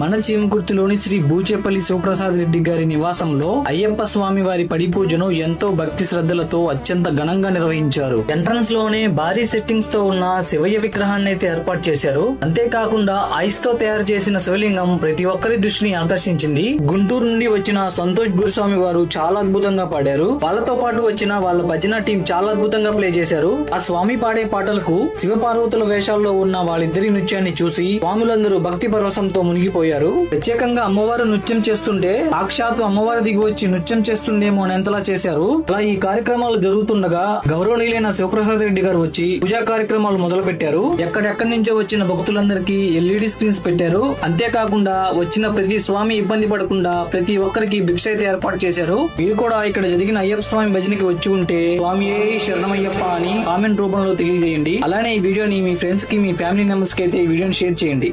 మన చీమకుర్తిలోని శ్రీ బూచేపల్లి శివప్రసాద్ రెడ్డి గారి నివాసంలో అయ్యప్ప స్వామి వారి పడి పూజను ఎంతో భక్తి శ్రద్ధలతో అత్యంత ఘనంగా నిర్వహించారు. ఎంట్రన్స్లోనే భారీ సెట్టింగ్స్తో ఉన్న శివయ్య విగ్రహాన్ని అయితే ఏర్పాటు చేశారు. అంతేకాకుండా ఐస్తో తయారు చేసిన శివలింగం ప్రతి ఒక్కరి దృష్టిని ఆకర్షించింది. గుంటూరు నుండి వచ్చిన సంతోష్ గురుస్వామి వారు చాలా అద్భుతంగా పాడారు. వాళ్ళతో పాటు వచ్చిన వాళ్ళ భజన టీం చాలా అద్భుతంగా ప్లే చేశారు. ఆ స్వామి పాడే పాటలకు శివపార్వతుల వేషాల్లో ఉన్న వాళ్ళిద్దరి నృత్యాన్ని చూసి స్వాములందరూ భక్తి పరవశంతో మునిగిపోయారు. ప్రత్యేకంగా అమ్మవారు నృత్యం చేస్తుంటే సాక్షాత్తు అమ్మవారు దిగి వచ్చి నృత్యం చేస్తుందేమో అని ఎంతలా చేశారు. అలా ఈ కార్యక్రమాలు జరుగుతుండగా గౌరవనీయులైన శివప్రసాద్ రెడ్డి గారు వచ్చి పూజా కార్యక్రమాలు మొదలు పెట్టారు ఎక్కడెక్కడి నుంచో వచ్చిన భక్తులందరికీ ఎల్ఈడి స్క్రీన్స్ పెట్టారు. అంతేకాకుండా వచ్చిన ప్రతి స్వామి ఇబ్బంది పడకుండా ప్రతి ఒక్కరికి భిక్ష అయితే ఏర్పాటు చేశారు. మీరు కూడా ఇక్కడ జరిగిన అయ్యప్ప స్వామి భజనకి వచ్చి ఉంటే స్వామి శరణమయ్యప్ప అని కామెంట్ రూపంలో తెలియజేయండి. అలానే ఈ వీడియోని మీ ఫ్రెండ్స్కి మీ ఫ్యామిలీ మెంబర్స్కి అయితే ఈ వీడియోని షేర్ చేయండి.